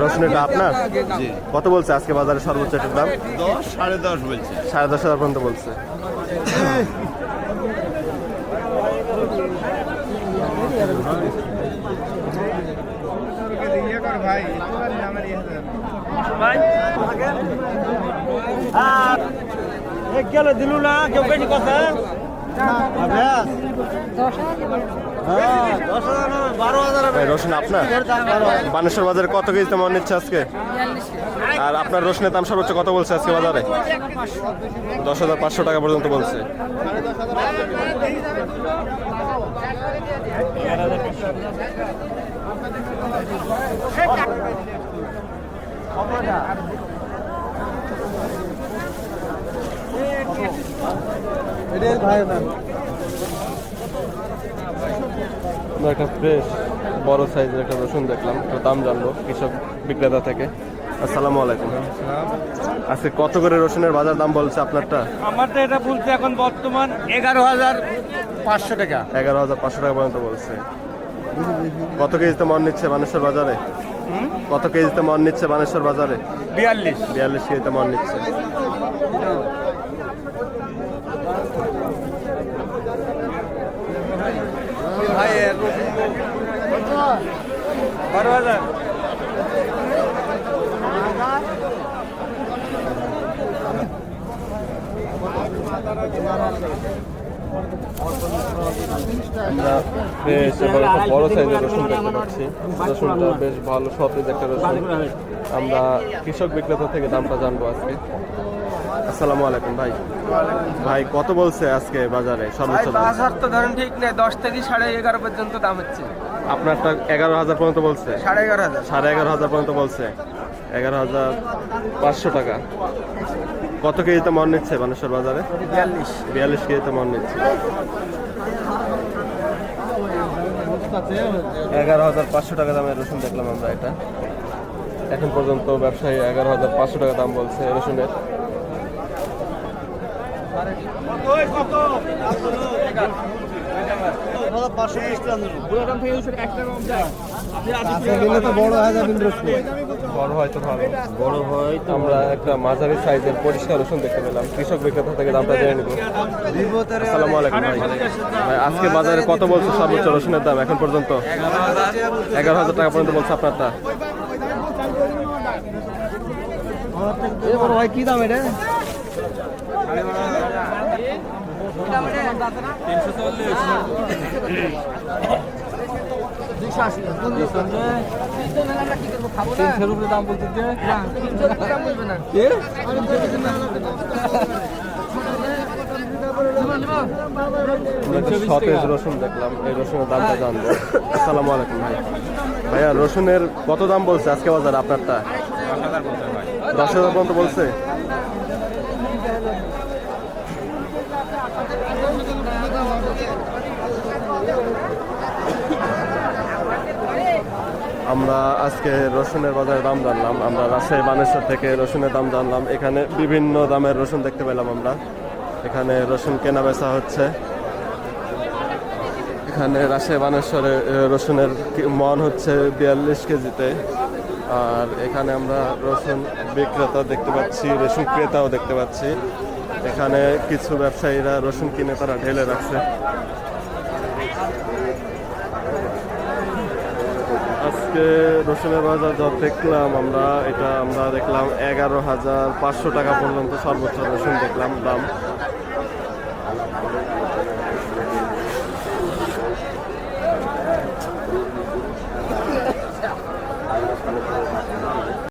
রসুন এটা আপনার কত বলছে আজকে বাজারে সর্বোচ্চ এটার দাম? দশ সাড়ে দশ বলছে। সাড়ে দশ হাজার পর্যন্ত বলছে। গেল দিলু না কেউ কথা রসুন আপনার? বানেশ্বর বাজারে কত কেজিতে মন নিচ্ছে আজকে? আর আপনার রসুনের দাম সর্বোচ্চ কত বলছে আজকে বাজারে? দশ হাজার পাঁচশো টাকা পর্যন্ত বলছে। আমরা একটা ফ্রেশ বড় সাইজের একটা রসুন দেখলাম তো দাম জানব কৃষক বিক্রেতা থেকে। আসসালামু আলাইকুম। আজকে কত করে রসুনের বাজার দাম বলছে আপনারটা? আমার তো এটা বলছে এখন বর্তমান এগারো হাজার পাঁচশো টাকা। এগারো হাজার পাঁচশো টাকা পর্যন্ত বলছে। কত কেজিতে মন নিচ্ছে বানেশ্বর বাজারে? কত কেজিতে মন নিচ্ছে বানেশ্বর বাজারে? বিয়াল্লিশ। বিয়াল্লিশ কেজিতে মন নিচ্ছে। বারো হাজার। আমরা বেশ এবার একটা বড় সাইজের রসুন দেখতে পাচ্ছি। রসুনটা বেশ ভালো সতেজ একটা রসুন। আমরা কৃষক বিক্রেতা থেকে দামটা জানব আজকে। আসসালামু আলাইকুম ভাই। ভাই কত বলছে আজকে বাজারে সর্বোচ্চ বাজার তো ধরেন ঠিক নেই দশ থেকে সাড়ে এগারো পর্যন্ত দাম হচ্ছে। আপনারটা এগারো হাজার পর্যন্ত বলছে? সাড়ে এগারো হাজার। সাড়ে এগারো হাজার পর্যন্ত বলছে। এগারো হাজার পাঁচশো টাকা। কত কেজিতে মন নিচ্ছে বানেশ্বর বাজারে? বিয়াল্লিশ। বিয়াল্লিশ কেজিতে মন নিচ্ছে। এগারো হাজার পাঁচশো টাকা দামের রসুন দেখলাম আমরা এটা। এখন পর্যন্ত ব্যবসায়ী এগারো হাজার পাঁচশো টাকা দাম বলছে রসুনের বড় হয়তো ভালো বড় হয় আমরা একটা মাঝারি সাইজের পরিষ্কার রসুন দেখতে পেলাম। কৃষক বিক্রেতা থেকে দামটা জেনে নিব। আসসালামু আলাইকুম ভাই। ভাই আজকে বাজারে কত বলছে সর্বোচ্চ রসুনের দাম? এখন পর্যন্ত? এগারো হাজার টাকা পর্যন্ত বলছে আপনারটা। কি দাম এটা? তিনশোর সতেজ রসুন দেখলাম এই রসুনের দামটা জানব আসসালামু আলাইকুম ভাই ভাইয়া রসুনের কত দাম বলছে আজকে বাজার আপনারটা দশ হাজার পর্যন্ত বলছে আমরা আজকে রসুনের বাজারে দাম জানলাম, আমরা রাজশাহী বানেশ্বর থেকে রসুনের দাম জানলাম, এখানে বিভিন্ন দামের রসুন দেখতে পেলাম আমরা। এখানে রসুন কেনা বেচা হচ্ছে। এখানে রাজশাহী বানেশ্বরে রসুনের মন হচ্ছে বিয়াল্লিশ কেজিতে। আর এখানে আমরা রসুন বিক্রেতা দেখতে পাচ্ছি রসুন ক্রেতাও দেখতে পাচ্ছি। এখানে কিছু ব্যবসায়ীরা রসুন কিনে তারা ঢেলে রাখছে। আজকে রসুনের বাজার যা দেখলাম আমরা, এটা আমরা দেখলাম এগারো হাজার পাঁচশো টাকা পর্যন্ত সর্বোচ্চ রসুন দেখলাম, দাম।